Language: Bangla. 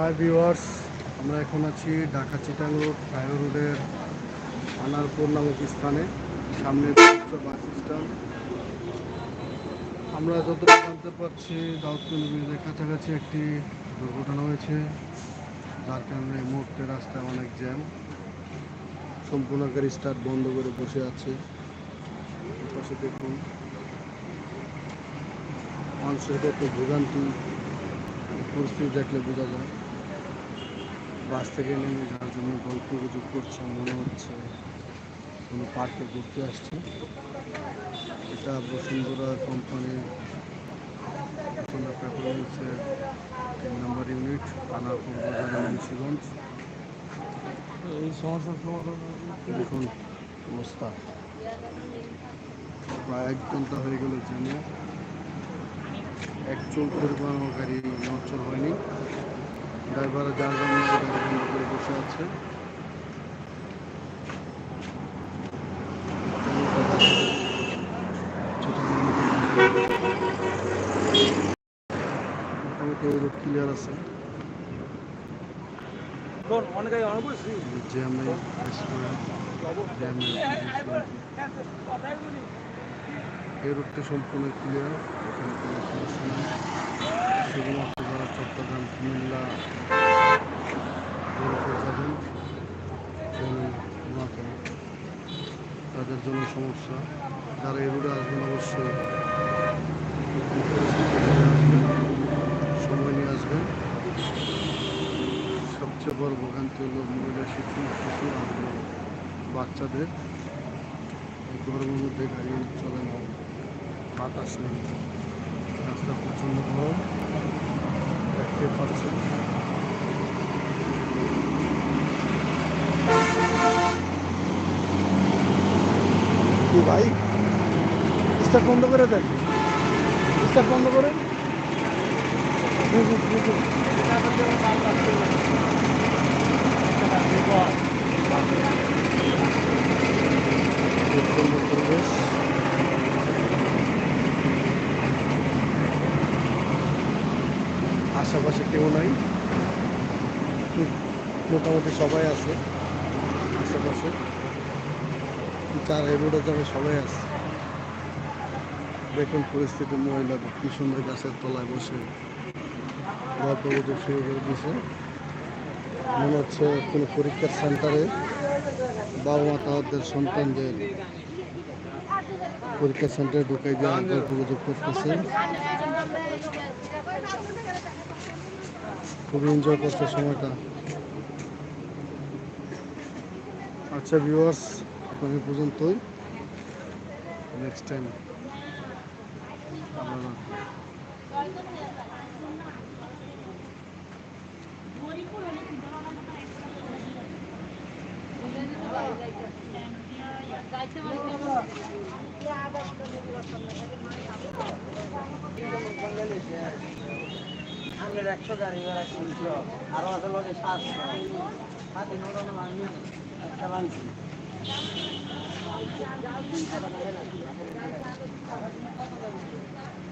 হাই ভিউয়ার্স আমরা এখন আছি ঢাকা চিটাং রোড ফ্লাইওভার রোডের আনারপুর নামক স্থানে। সামনে বাস স্ট্যান্ড। আমরা যতটুকু জানতে পারছি ব্রিজের কাছাকাছি একটি দুর্ঘটনা হয়েছে, যার কারণে মুহূর্তে রাস্তায় অনেক জ্যাম। সম্পূর্ণ গাড়ি স্টার্ট বন্ধ করে বসে আছে। পাশে দেখুন, মানুষের কত ভোগান্তি, পরিস্থিতি দেখলে বোঝা যায়। বাস থেকে নেমে যার জন্য গল্প গুজব করছে মনে হচ্ছে কোনো পার্কে ঘুরতে আসছে। এটা বসুন্ধরা কোম্পানির বসুন্ধরা পেপারসের তিন নম্বর ইউনিট আনারপুর বাজার মুন্সিগঞ্জ। এই সমস্যার সমাধান দেখুন অবস্থা। প্রায় এক ঘণ্টা হয়ে গেল জেনে। এক চুল পরিমাণ গাড়ি নচল হয়নি। ড্রাইভার যার জন্য করে বসে আছে। ক্লিয়ার আছে। জ্যামে এই রুটটি সম্পূর্ণ ক্লিয়ার এখানে কোনো সমস্যা নেই। শুধুমাত্র যারা নোয়াখালী তাদের জন্য সমস্যা যারা এই রুটে আসবেন অবশ্যই সময় নিয়ে আসবেন সবচেয়ে বড় ভোগান্তি হলো মহিলা শিশু শিশু বাচ্চাদের এই গরমের মধ্যে গাড়ি চলে না বাতাস নেই রাস্তা প্রচণ্ড গরম দেখতে পাচ্ছেন বন্ধ করে দেন। স্টার বন্ধ করে আশেপাশে কেউ নাই। মোটামুটি সবাই আছে আশেপাশে। যার এই রোডে যাবে সবাই আছে। দেখুন পরিস্থিতি মহিলাদের, কি সুন্দর গাছের তলায় বসে। গল্প শুরু করে দিয়েছে। মনে হচ্ছে কোনো পরীক্ষার সেন্টারে বাবা মা তাদের সন্তানদের পরীক্ষা সেন্টারে ঢুকাই দিয়ে গল্প গুজব করতেছে। খুবই এনজয় করছে সময়টা। আচ্ছা ভিউয়ার্স এই পর্যন্তই। নেক্সট টাইম আমের একশো গাড়ি ভাড়া তিনশো আরও আছে লোকে সাতশো সাথে একটা বানছি Yeah, I'm